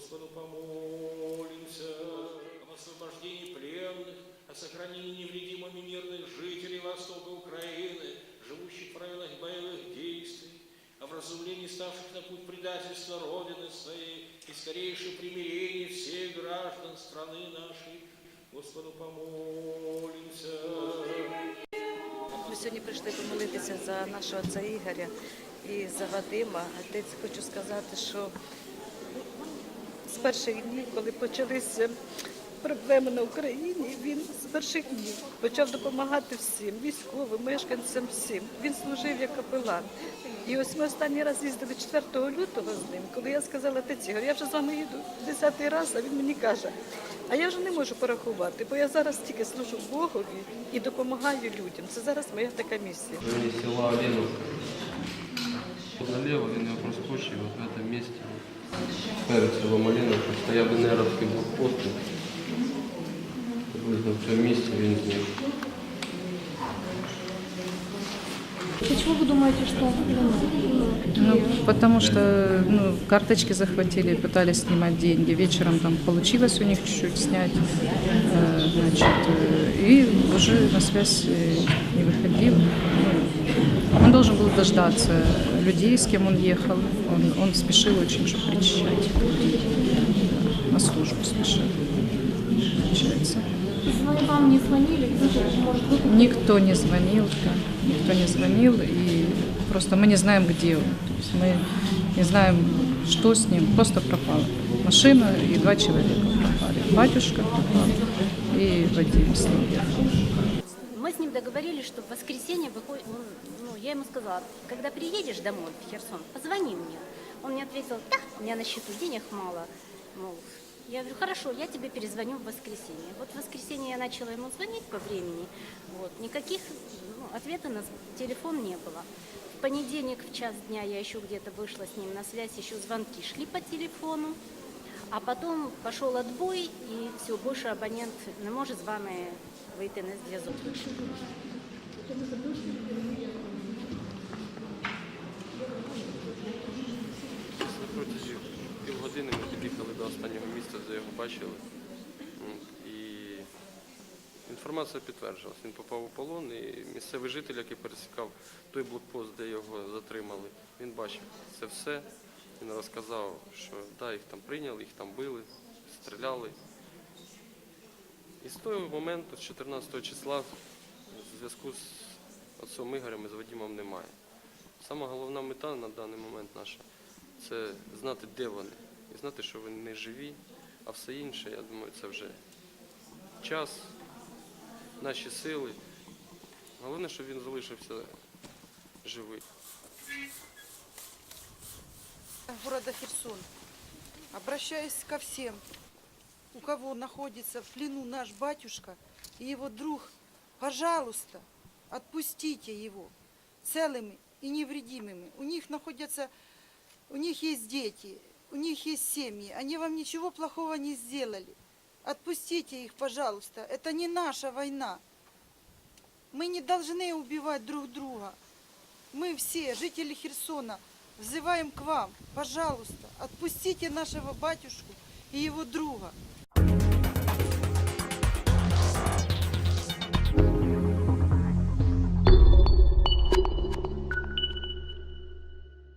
Господу помолимся. Об освобождении пленных, о сохранении невредимыми мирных жителей Востока Украины, живущих в районах боевых действий, о вразумлении ставших на путь предательства Родины своей и скорейшем примирении всех граждан страны нашей. Господу помолимся. Ми сьогодні прийшли помолитися за нашого отця Ігоря і за Вадима. Отец хочу сказать, что. З перших днів, коли почалися проблеми на Україні, він з перших днів почав допомагати всім, військовим, мешканцям, всім. Він служив як капелан. І ось ми останній раз їздили 4 лютого з ним, коли я сказала, отець Ігор, я вже з вами їду десятий раз, а він мені каже, а я вже не можу порахувати, бо я зараз тільки служу Богові і допомагаю людям. Це зараз моя така місія. Села Оленовка. Налево він його проскочив, в этом месте. Перед селом Оленовка стояв НРовський блокпост. Приблизно в цьому місці він зник. Почему вы думаете, что он ну, Ну, такие- потому что ну, карточки захватили, пытались снимать деньги. Вечером там получилось у них чуть-чуть снять. э, значит, э, и уже на связь э, не выходил. Ну, Должен был дождаться людей, с кем он ехал. Он, он спешил очень, чтобы причащать людей. На службу спешил, получается. Вам не звонили, может, Никто не звонил, да, никто не звонил, и просто мы не знаем, где он. То есть мы не знаем, что с ним, просто пропал. Машина и два человека пропали. Батюшка пропал и Вадим с ним. Мы с ним договорились, что в воскресенье я ему сказала, когда приедешь домой в Херсон, позвони мне. Он мне ответил, да, у меня на счету денег мало. Мол, я говорю, хорошо, я тебе перезвоню в воскресенье. Вот в воскресенье я начала ему звонить по времени. Вот, никаких ну, ответа на телефон не было. В понедельник в час дня я еще где-то вышла с ним на связь, еще звонки шли по телефону. А потом пошел отбой, и все, больше абонент не може з вами вийти на зв'язок. Бачили. І інформація підтверджувалась. Він попав у полон, і місцевий житель, який пересікав той блокпост, де його затримали, він бачив це все. Він розказав, що да, їх там прийняли, їх там били, стріляли. І з того моменту, з 14 числа, зв'язку з отцом Ігорем і з Вадимом немає. Сама головна мета на даний момент наша це знати, де вони, і знати, що вони не живі, а все інше, я думаю, це вже час, наші сили. Головне, щоб він залишився живий. города Херсон. Обращаюсь ко всем, у кого находится в плену наш батюшка и его друг, пожалуйста, отпустите его целыми и невредимыми. У них находятся, у них есть дети, у них есть семьи, они вам ничего плохого не сделали. Отпустите их, пожалуйста. Это не наша война. Мы не должны убивать друг друга. Мы все, жители Херсона, взываем к вам, пожалуйста, отпустите нашего батюшку и его друга.